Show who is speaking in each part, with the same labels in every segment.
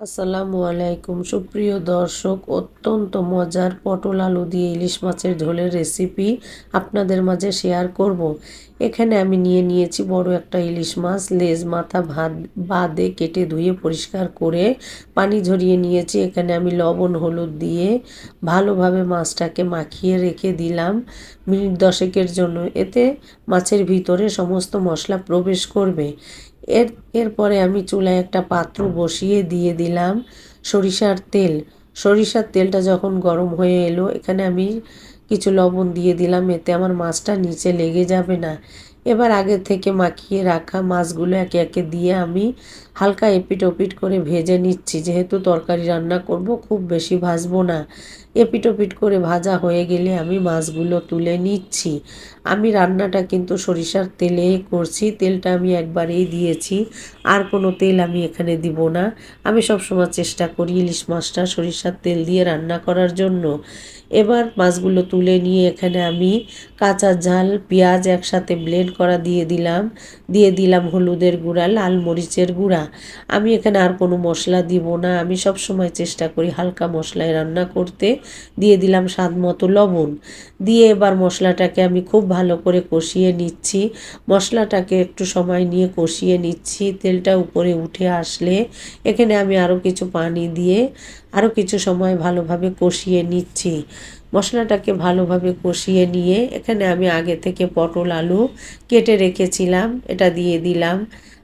Speaker 1: আসসালামু আলাইকুম। সুপ্রিয় দর্শক, অত্যন্ত মজার পটল আলু দিয়ে ইলিশ মাছের ঝোলের রেসিপি আপনাদের মাঝে শেয়ার করব। এখানে আমি নিয়ে নিয়েছি বড় একটা ইলিশ মাছ, লেজ, মাথা ভাত, বাদে কেটে ধুয়ে পরিষ্কার করে পানি ঝরিয়ে নিয়েছি। এখানে আমি লবণ, হলুদ দিয়ে ভালোভাবে মাছটাকে মাখিয়ে রেখে দিলাম মিনিট দশেকের জন্য। এতে মাছের ভিতরে সমস্ত মশলা প্রবেশ করবে। এর, এরপরে আমি চুলায় একটা পাত্র বসিয়ে দিয়ে দিলাম সরিষার তেল। সরিষার তেলটা যখন গরম হয়ে এলো, এখানে আমি কিছু লবণ দিয়ে দিলাম, এতে আমার মাছটা নিচে লেগে যাবে না। এবার আগে থেকে মাখিয়ে রাখা মাছগুলো একে একে দিয়ে আমি হালকা এপিট ওপিট করে ভেজে নিচ্ছি। যেহেতু তরকারি রান্না করব, খুব বেশি ভাজবো না। এপিট ওপিট করে ভাজা হয়ে গেলে আমি মাছগুলো তুলে নিচ্ছি। আমি রান্নাটা কিন্তু সরিষার তেলে করছি। তেলটা আমি একবারেই দিয়েছি। আর কোনো তেল আমি এখানে দিব না। আমি সবসময় চেষ্টা করি ইলিশ মাছটা সরিষার তেল দিয়ে রান্না করার জন্য। এবার মাছগুলো তুলে নিয়ে এখানে আমি কাঁচা ঝাল, পেঁয়াজ একসাথে ব্লেন্ড করা দিয়ে দিলাম। দিয়ে দিলাম হলুদের গুঁড়া, লাল মরিচের গুঁড়া। আমি এখানে আর কোনো মশলা দিব না। আমি সব সময় চেষ্টা করি হালকা মশলায় রান্না করতে। দিয়ে দিলাম স্বাদ মতো লবণ। দিয়ে এবার মশলাটাকে আমি খুব ভালো করে কষিয়ে নিচ্ছি। মশলাটাকে একটু সময় নিয়ে কষিয়ে নিচ্ছি। তেলটা উপরে উঠে আসলে এখানে আমি আরও কিছু পানি দিয়ে আরও কিছু সময় ভালোভাবে কষিয়ে নিচ্ছি। মশলাটাকে ভালোভাবে কষিয়ে নিয়ে এখানে আমি আগে থেকে পটল, আলু কেটে রেখেছিলাম, এটা দিয়ে দিলাম।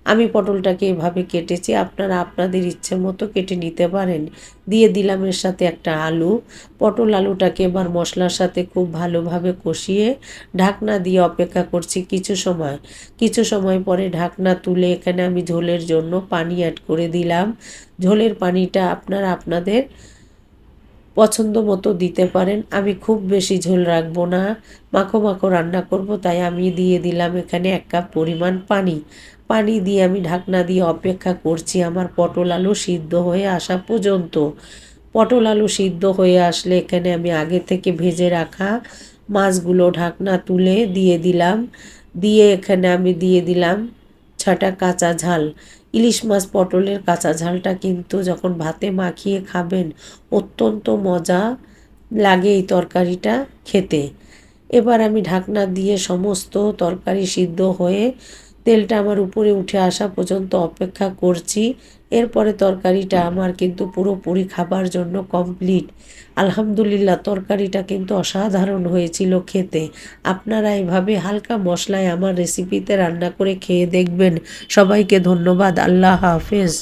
Speaker 1: আমি পটলটাকে এভাবে কেটেছি, আপনারা আপনাদের ইচ্ছে মতো কেটে নিতে পারেন। দিয়ে দিলাম এর সাথে একটা আলু। পটল, আলুটাকে এবার মশলার সাথে খুব ভালোভাবে কষিয়ে ঢাকনা দিয়ে অপেক্ষা করছি কিছু সময়। কিছু সময় পরে ঢাকনা তুলে এখানে আমি ঝোলের জন্য পানি অ্যাড করে দিলাম। ঝোলের পানিটা আপনারা আপনাদের পছন্দ মতো দিতে পারেন। আমি খুব বেশি ঝোল রাখব না। মাখো মাখো রান্না করব, তাই আমি দিয়ে দিলাম এখানে এক কাপ পরিমাণ পানি। পানি দিয়ে আমি ঢাকনা দিয়ে অপেক্ষা করছি। আমার পটল আলু সিদ্ধ হয়ে আসা পর্যন্ত। পটল আলু সিদ্ধ হয়ে আসলে এখানে আমি আগে থেকে ভেজে রাখা মাছগুলো ঢাকনা তুলে দিয়ে দিলাম। দিয়ে এখানে আমি দিয়ে দিলাম ছটা কাঁচা ঝাল। ইলিশ মাছ পটলের কাঁচা ঝালটা কিন্তু যখন ভাতে মাখিয়ে খাবেন, অত্যন্ত মজা লাগে এই তরকারিটা খেতে। এবার আমি ঢাকনা দিয়ে সমস্ত তরকারি সিদ্ধ হয়ে তেলটা আমার উপরে উঠে আসা পর্যন্ত অপেক্ষা করছি। এরপরে তরকারিটা আমার কিন্তু পুরোপুরি খাবার জন্য কমপ্লিট আলহামদুলিল্লাহ, তরকারিটা কিন্তু অসাধারণ হয়েছিল খেতে। আপনারা এভাবে হালকা মশলায় আমার রেসিপিতে রান্না করে খেয়ে দেখবেন। সবাইকে ধন্যবাদ, আল্লাহ হাফেজ।